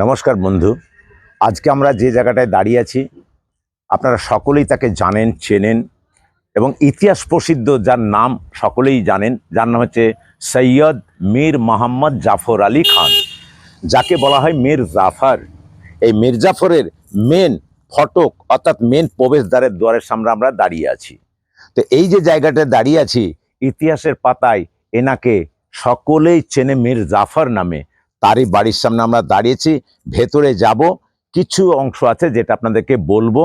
নমস্কার বন্ধু। আজকে আমরা যে জায়গাটায় দাঁড়িয়ে আছি, আপনারা সকলেই তাকে জানেন, চেনেন এবং ইতিহাস প্রসিদ্ধ যার নাম সকলেই জানেন, যার নাম হচ্ছে সৈয়দ মীর মোহাম্মদ জাফর আলী খান। যাকে বলা হয় মীর জাফর। এই মীর জাফরের মেন ফটক অর্থাৎ মেন প্রবেশদ্বারের দুয়ারের সামনে আমরা দাঁড়িয়ে আছি। তো এই যে জায়গাটায় দাঁড়িয়ে আছি, ইতিহাসের পাতায় এনাকে সকলেই চেনে মীর জাফর নামে। তারই বাড়ির সামনে আমরা দাঁড়িয়েছি, ভেতরে যাব। কিছু অংশ আছে যেটা আপনাদেরকে বলব,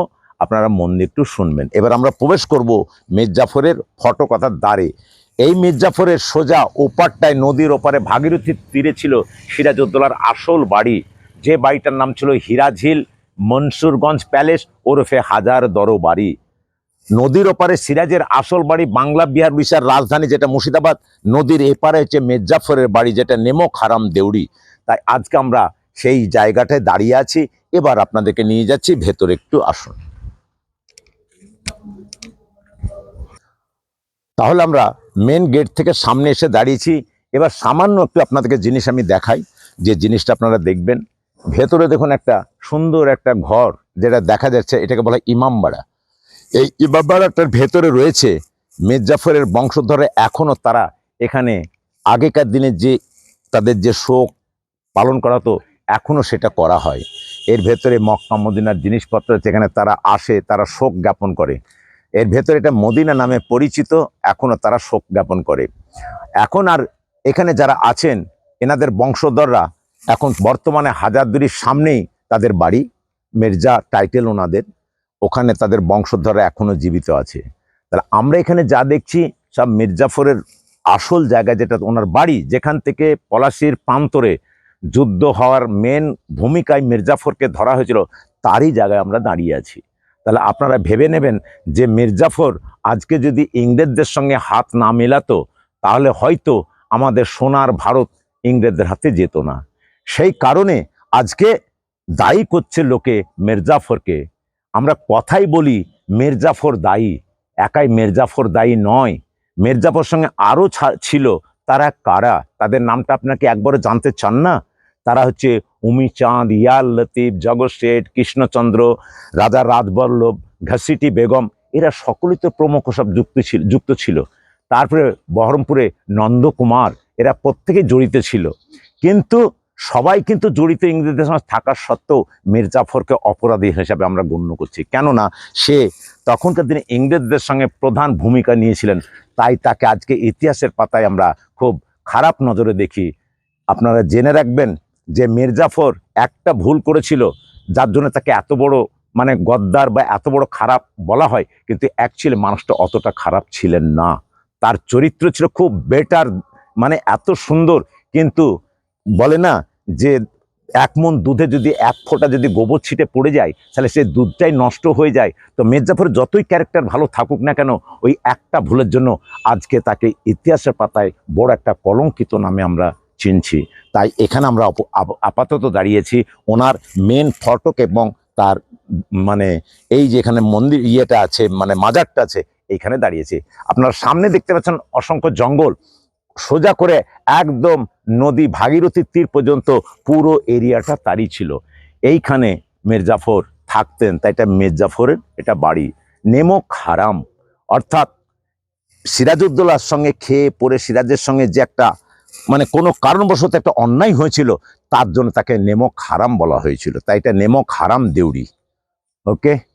আপনারা মন দিয়ে একটু শুনবেন। এবার আমরা প্রবেশ করব মির্জাফরের ফটকথার দ্বারে। এই মির্জাফরের সোজা ওপারটায়, নদীর ওপারে ভাগীরথীর তীরে ছিল সিরাজউদ্দৌলার আসল বাড়ি। যে বাড়িটার নাম ছিল হিরাঝিল মনসুরগঞ্জ প্যালেস, ওরফে হাজার দরো বাড়ি নদীর ওপারে সিরাজের আসল বাড়ি বাংলা বিহার বিশার রাজধানী যেটা মুর্শিদাবাদ, নদীর এপারে হচ্ছে মির্জাফরের বাড়ি যেটা নেমক হারাম দেউড়ি। তাই আজকে আমরা সেই জায়গাটায় দাঁড়িয়ে আছি। এবার আপনাদেরকে নিয়ে যাচ্ছি, ভেতরে একটু আসুন। তাহলে আমরা মেন গেট থেকে সামনে এসে দাঁড়িয়েছি। এবার সামান্য একটু আপনাদেরকে জিনিস আমি দেখাই। যে জিনিসটা আপনারা দেখবেন, ভেতরে দেখুন একটা সুন্দর একটা ঘর যেটা দেখা যাচ্ছে, এটাকে বলা ইমামবাড়া। এই ইমামবাড়াটার ভেতরে রয়েছে মির্জাফরের বংশধরে এখনও তারা এখানে আগেকার দিনে যে তাদের যে শোক পালন করা হতো এখনও সেটা করা হয়। এর ভেতরে মক্কা, মদিনার জিনিসপত্র যেখানে তারা আসে, তারা শোক জ্ঞাপন করে। এর ভেতরে এটা মদিনা নামে পরিচিত এখনও তারা শোক জ্ঞাপন করে। এখন আর এখানে যারা আছেন, এনাদের বংশধররা এখন বর্তমানে হাজারদুরির সামনেই তাদের বাড়ি, মির্জা টাইটেল ওনাদের। ওখানে তাদের বংশধররা এখনও জীবিত আছে। তাহলে আমরা এখানে যা দেখছি, সব মির্জাফরের আসল জায়গা যেটা ওনার বাড়ি, যেখান থেকে পলাশির প্রান্তরে যুদ্ধ হওয়ার মেন ভূমিকায় মির্জাফরকে ধরা হয়েছিল, তারই জায়গায় আমরা দাঁড়িয়ে আছি। তাহলে আপনারা ভেবে নেবেন যে মির্জাফর আজকে যদি ইংরেজদের সঙ্গে হাত না মেলাতো, তাহলে হয়তো আমাদের সোনার ভারত ইংরেজদের হাতে যেত না। সেই কারণে আজকে দায়ী করছে লোকে মির্জাফরকে। আমরা কথাই বলি, মির্জাফর দায়ী। একাই মির্জাফর দায়ী নয়। মির্জাফর সঙ্গে আরও ছিল, তারা কারা? তাদের নামটা আপনাকে একবারও জানতে চান না? তারা হচ্ছে উমি চাঁদ, ইয়াল লতিফ, জগৎ শেঠ, কৃষ্ণচন্দ্র, রাজা রাজবল্লভ, ঘাসিটি বেগম, এরা সকলেই তো প্রমুখ সব যুক্ত ছিল যুক্ত ছিল। তারপরে বহরমপুরে নন্দকুমার, এরা প্রত্যেকে জড়িত ছিল। কিন্তু সবাই কিন্তু জড়িত ইংরেজদের সঙ্গে থাকার সত্ত্বেও মির্জাফরকে অপরাধী হিসাবে আমরা গণ্য করছি। কেননা সে তখনকার দিনে ইংরেজদের সঙ্গে প্রধান ভূমিকা নিয়েছিলেন, তাই তাকে আজকে ইতিহাসের পাতায় আমরা খুব খারাপ নজরে দেখি। আপনারা জেনে রাখবেন যে মির্জাফর একটা ভুল করেছিল, যার জন্য তাকে এত বড় মানে গদ্দার বা এত বড় খারাপ বলা হয়, কিন্তু অ্যাকচুয়ালি মানুষটা অতটা খারাপ ছিলেন না। তার চরিত্র ছিল খুব বেটার মানে এত সুন্দর, কিন্তু বলে না যে এক মন দুধে যদি এক ফোঁটা যদি গোবর ছিটে পড়ে যায়, তাহলে সেই দুধটাই নষ্ট হয়ে যায়। তো মির্জাফর যতই ক্যারেক্টার ভালো থাকুক না কেন, ওই একটা ভুলের জন্য আজকে তাকে ইতিহাসের পাতায় বড় একটা কলঙ্কিত নামে আমরা চিনছি। তাই এখানে আমরা আপ- আপ- আপাতত দাঁড়িয়েছি। ওনার মেন ফটক এবং তার মানে এই যে এখানে মন্দির ইয়েটা আছে মানে মাজারটা আছে, এইখানে দাঁড়িয়েছি। আপনার সামনে দেখতে পাচ্ছেন অসংখ্য জঙ্গল। সোজা করে একদম নদী ভাগীরথীর তীর পর্যন্ত পুরো এরিয়াটা তারই ছিল। এইখানে মির্জাফর থাকতেন, তাই এটা মির্জাফরের এটা বাড়ি। নেমক হারাম অর্থাৎ সিরাজউদ্দৌলার সঙ্গে খেয়ে পড়ে সিরাজের সঙ্গে যে একটা মানে কোনো কারণবশত একটা অন্যায় হয়েছিল, তার জন্য তাকে নেমক হারাম বলা হয়েছিল। তাই এটা নেমক হারাম দেউড়ি। ওকে?